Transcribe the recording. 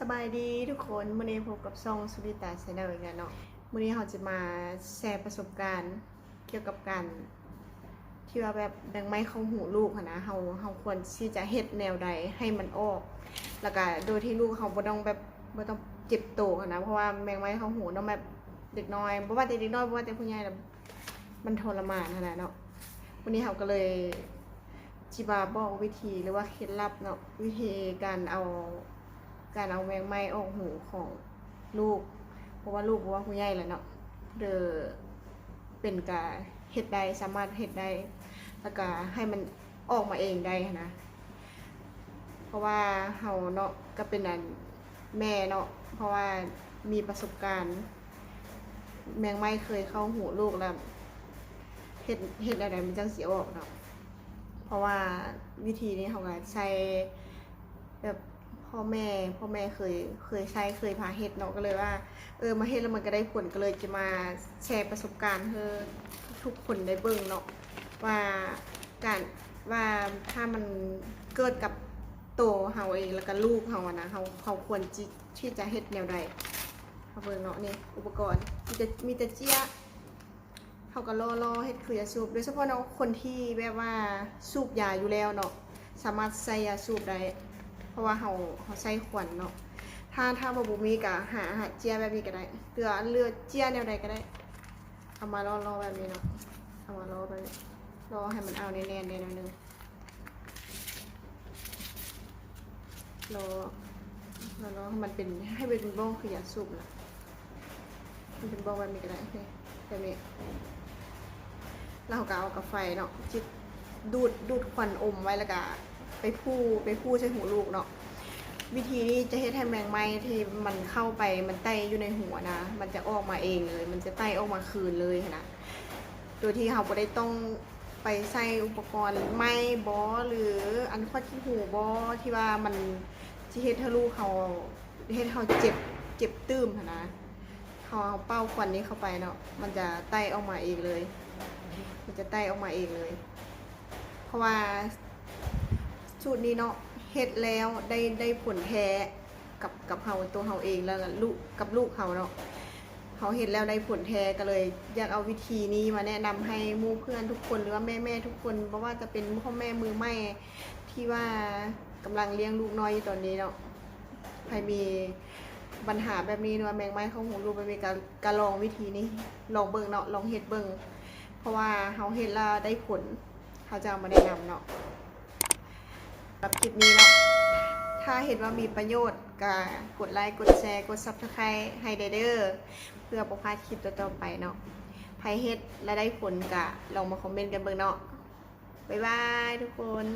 สบายดีทุกคนมื้อนี้พบกับซองสุริตาชาแนลอีกแล้วเนาะมื้อนี้เราจะมาแชร์ประสบการณ์เกี่ยวกับการที่ว่าแบบดังไม้เข้าหูลูกนะเฮาเฮาควรที่จะเฮ็ดแนวใดให้มันออก แล้วก็โดยที่ลูกเขาบ่ต้องแบบบ่ต้องเจ็บตหั้นะเพราะว่าแมงไม้เข้าหูเนาะแบบเด็กน้อยบ่ว่าแต่เด็กน้อยบ่ว่าแต่ผู้ใหญ่มันทรมานหั้นนะเนาะวันนี้เราก็เลยจิบาบอกวิธีหรือว่าเคล็ดลับเนาะวิธีการเอา การเอาแมงไม้ออกหูของลูก เพราะว่าลูกเพราะว่าผู้ใหญ่แหละเนาะเดอเป็นกาเฮ็ดได้สามารถเฮ็ดได้แล้วก็ให้มันออกมาเองได้นะ เพราะว่าเฮาเนาะก็เป็นอันแม่เนาะเพราะว่ามีประสบการณ์ แมงไม้เคยเข้าหูลูกแล้วเฮ็ดเฮ็ดอะไรมันจังเสิออกเนาะเพราะว่าวิธีนี้เขาก็ใช้แบบ พ่อแม่พ่อแม่เคยเคยใช้เคยพาเฮ็ดเนาะก็เลยว่า เออมาเฮ็ดแล้วมันก็ได้ผลก็เลยจะมาแชร์ประสบการณ์ให้ทุกคนได้เบิ่งเนาะว่าการว่าถ้ามันเกิดกับโตเฮาเองแล้วก็ลูกเฮาอะนะเฮาเขาควรจที่จะเฮ็ดแนวใดเขาเบิ่งเนาะนี่อุปกรณ์มีแต่มีแต่เจี๊ยเขาก็ล่อล่อเฮ็ดคือยาสูบโดยเฉพาะเนาะคนที่แบบว่าสูบยาอยู่แล้วเนาะสามารถใส่ยาสูบได้ ราะว่าเขาเขาใส่ขวัญเนาะถ้าถ้าบ่บ่มีก็หาหาเจียแบบนี้ก็ได้เกลือเลือดเจียแนวใดก็ได้ เอามาล่อล่อแบบนี้เนาะเอามาล่อแบบนี้รอให้มันเอาแน่นๆแน่นอยหนึงรอรอรอให้มันเป็นให้เป็นบ้องคือยาสูบนะมันเป็นบ้องแบบนี้ก็ได้โอเคแบบนี้เราก็เอากับไฟเนาะจิบดูดดูดควันอมไว้แล้วก็ ไปพู่ไปพู่ใช้หูลูกเนาะวิธีนี้จะเฮ็ดให้แมงไม้ที่มันเข้าไปมันไต่อยู่ในหัวนะ มันจะออกมาเองเลย มันจะไต่ออกมาคืนเลยนะโดยที่เราไม่ได้ต้องไปใส่อุปกรณ์ไม้บอหรืออันควัดที่หูบอที่ว่ามันที่เฮ็ดให้ลูกเขาเฮ็ดให้เขาเจ็บเจ็บตื้มนนะเขาเอาเป้าควันนี้เข้าไปเนาะมันจะไต่ออกมาเองเลย มันจะไต่ออกมาเองเลย เพราะว่า สูตรนี้เนาะเฮ็ดแล้วได้ได้ผลแท้กับกับเฮาตัวเฮาเองแล้วก็ลูกกับลูกเฮาเนาะเขาเห็นแล้วได้ผลแท้ก็เลย อยากเอาวิธีนี้มาแนะนำให้มู่เพื่อนทุกคนหรือว่าแม่แม่ทุกคนเพราะว่าจะเป็นพ่อแม่มือใหม่ที่ว่ากำลังเลี้ยงลูกน้อยตอนนี้เนาะใครมีปัญหาแบบนี้หรือว่าแมงไม้เข้าหูลูกไปมีการการลองวิธีนี้ลองเบิ่งเนาะลองเฮ็ดเบิ่งเพราะว่าเขาเห็นแล้วได้ผลเขาจะเอามาแนะนำเนาะ รับคลิปนี้เนาะถ้าเห็นว่ามีประโยชน์ก็กดไลค์กดแชร์กด subscribe ให้เด้อเพื่อประพาดคลิปต่อๆไปเนาะใครเฮ็ดและได้ผลก็ลองมาคอมเมนต์กันเบิ่งเนาะบ๊ายบายทุกคน